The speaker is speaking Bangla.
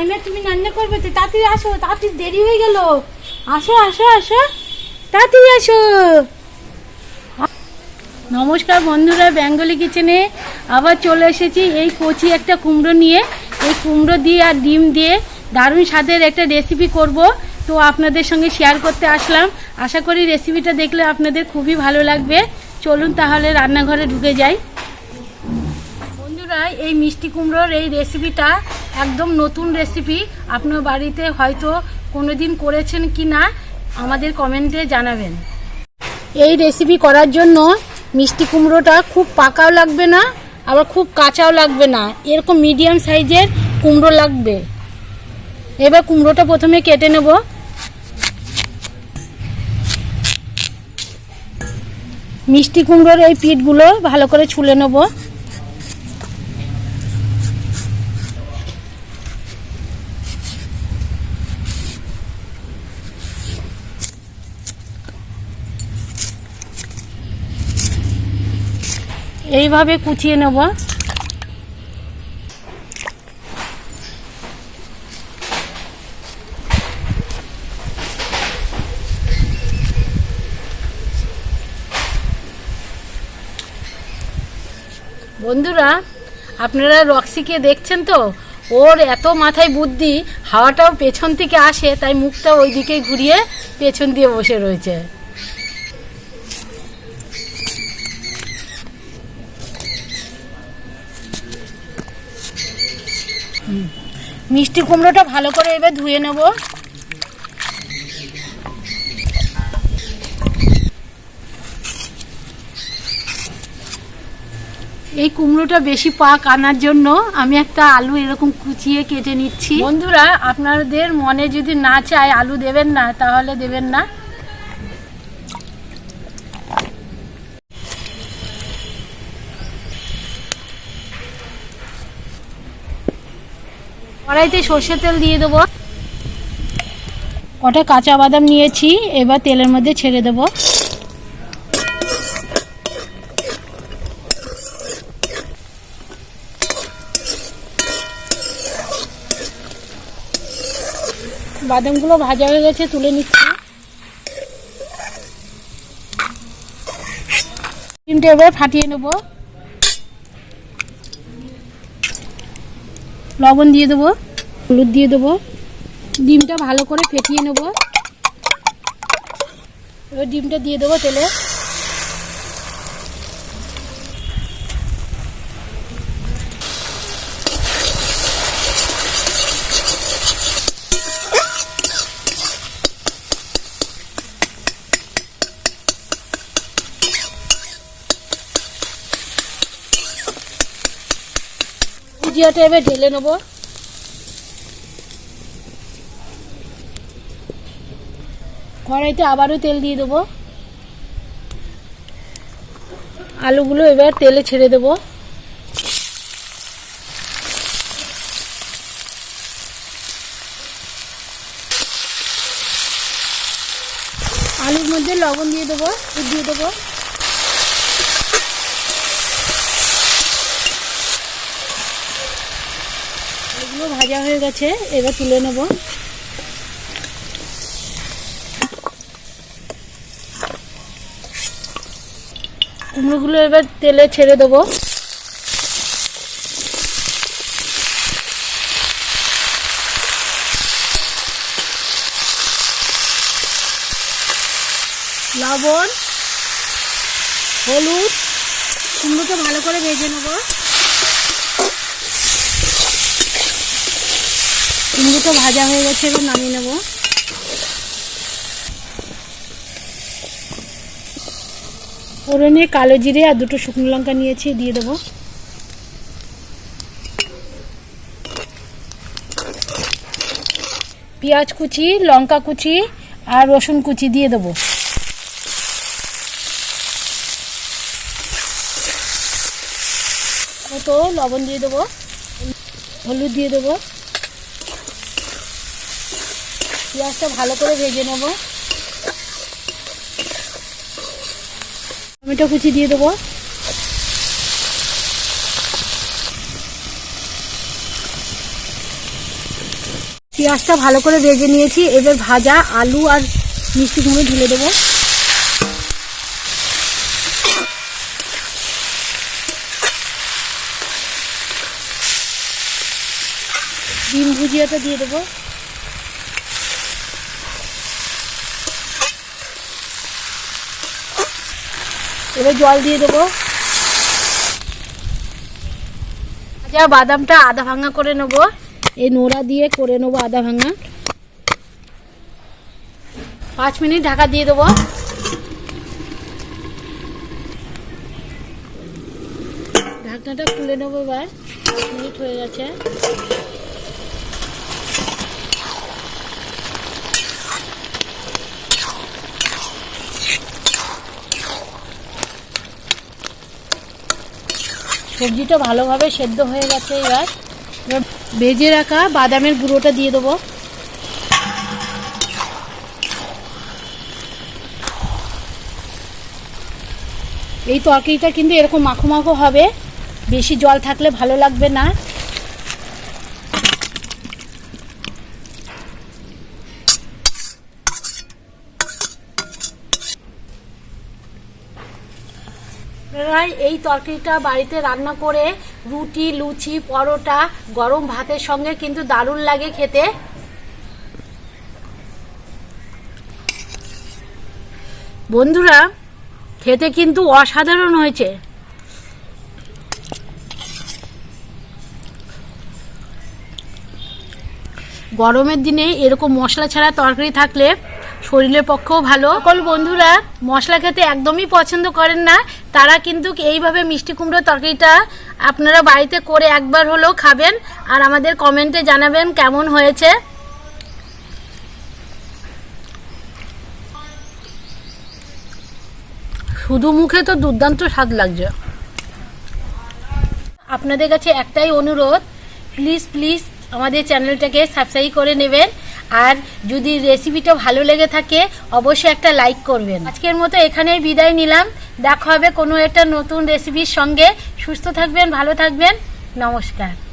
আইনা তুমি রান্না করবে তো, তাড়াতাড়ি আসো, তাড়াতাড়ি দেরি হয়ে গেল। আসো আসো আসো, তাড়াতাড়ি আসো। নমস্কার বন্ধুরা, বেঙ্গলি কিচেনে আবার চলে এসেছি এই কচি একটা কুমড়ো নিয়ে। এই কুমড়ো দিয়ে আর ডিম দিয়ে দারুণ স্বাদের একটা রেসিপি করব। তো আপনাদের সঙ্গে শেয়ার করতে আসলাম। আশা করি রেসিপিটা দেখলে আপনাদের খুবই ভালো লাগবে। চলুন তাহলে রান্নাঘরে ঢুকে যাই। বন্ধুরা, এই মিষ্টি কুমড়োর এই রেসিপিটা একদম নতুন রেসিপি আপনার বাড়িতে হয়তো কোনোদিন করেছেন কি না, আমাদের কমেন্টে জানাবেন। এই রেসিপি করার জন্য মিষ্টি কুমড়োটা খুব পাকাও লাগবে না, আবার খুব কাঁচাও লাগবে না। এরকম মিডিয়াম সাইজের কুমড়ো লাগবে। এবার কুমড়োটা প্রথমে কেটে নেব। মিষ্টি কুমড়োর এই পিঠগুলো ভালো করে ছুলে নেব। এইভাবে কুচিয়ে নেব। বন্ধুরা, আপনারা রক্সিকে দেখছেন তো? ওর এত মাথায় বুদ্ধি, হাওয়াটাও পেছন থেকে আসে, তাই মুখটা ওই দিকে ঘুরিয়ে পেছন দিয়ে বসে রয়েছে। মিষ্টি কুমড়োটা ভালো করে এবার ধুয়ে নেব। এই কুমড়োটা বেশি পাক আনার জন্য আমি একটা আলু এরকম কুচিয়ে কেটে নিচ্ছি। বন্ধুরা, আপনাদের মনে যদি না চায় আলু দেবেন না, তাহলে দেবেন না। কড়াইতে সর্ষের তেল দিয়ে দেবো। কটা কাঁচা বাদাম নিয়েছি, এবার তেলের মধ্যে ছেড়ে দেবো। বাদামগুলো ভাজা হয়ে গেছে, তুলে নিচ্ছি। ডিমটা এবার ফাটিয়ে নেব। লবণ দিয়ে দেবো, হলুদ দিয়ে দেবো, ডিমটা ভালো করে ফেটিয়ে নেব। এবার ডিমটা দিয়ে দেবো তেলে। ভুজিয়াটা এবার ঢেলে নেব। কড়াইতে আবারও তেল দিয়ে দেবো। আলুগুলো এবার তেলে ছেড়ে দেবো। আলুর মধ্যে লবণ দিয়ে দেবো, দুধ দিয়ে দেবো। এগুলো ভাজা হয়ে গেছে, এবার তুলে নেব। কুমড়োগুলো এবার তেলে ছেড়ে দেবো। লবণ, হলুদ, কুমড়োটা ভালো করে ভেজে নেব। কুমড়োটা ভাজা হয়ে গেছে, এবার নামিয়ে নেব। ফোড়নে কালো জিরে আর দুটো শুকনো লঙ্কা নিয়েছি, দিয়ে দেবো। পেঁয়াজ কুচি, লঙ্কা কুচি আর রসুন কুচি দিয়ে দেবো। মতো লবণ দিয়ে দেবো। হলুদ দিয়ে দেবো। পেঁয়াজটা ভালো করে ভেজে নেব। টমেটো কুচি দিয়ে দেবো। পেঁয়াজটা ভালো করে ভেজে নিয়েছি। এবার ভাজা আলু আর মিষ্টি কুমড়ো ঢেলে দেবো। ডিম ভুজিয়াটা দিয়ে দেবো। এবার জল দিয়ে দেবো। আচ্ছা বাদামটা আধা ভাঙা করে নেব। এই নোড়া দিয়ে করে নেব আধা ভাঙা। পাঁচ মিনিট ঢাকা দিয়ে দেবো। ঢাকনাটা খুলে নেব এবার। মিনিট হয়ে গেছে। সবজিটা ভালোভাবে সেদ্ধ হয়ে গেছে এবার। এবার ভেজে রাখা বাদামের গুঁড়োটা দিয়ে দেবো। এই তরকারিটা কিন্তু এরকম মাখো মাখো হবে। বেশি জল থাকলে ভালো লাগবে না। আপনারা এই তরকারিটা বাড়িতে রান্না করে রুটি, লুচি, পরোটা, গরম ভাতের সঙ্গে কিন্তু দারুণ লাগে খেতে। বন্ধুরা, খেতে কিন্তু অসাধারণ হয়েছে। গরমের দিনে এরকম মশলা ছাড়া তরকারি থাকলে শরীরের পক্ষেও ভালো। সকল বন্ধুরা মশলা খেতে একদমই পছন্দ করেন না। তারা কিন্তু এইভাবে মিষ্টি কুমড়ো তরকারিটা আপনারা বাড়িতে করে একবার হলেও খাবেন আর আমাদের কমেন্টে জানাবেন কেমন হয়েছে। শুধু মুখে তো দুর্দান্ত স্বাদ লাগছে। আপনাদের কাছে একটাই অনুরোধ প্লিজ প্লিজ আমাদের চ্যানেলটাকে সাবস্ক্রাইব করে নেবেন। আর যদি রেসিপিটা ভালো লেগে থাকে, অবশ্যই একটা লাইক করবেন। আজকের মতো এখানেই বিদায় নিলাম। দেখা হবে কোনো একটা নতুন রেসিপির সঙ্গে। সুস্থ থাকবেন, ভালো থাকবেন। নমস্কার।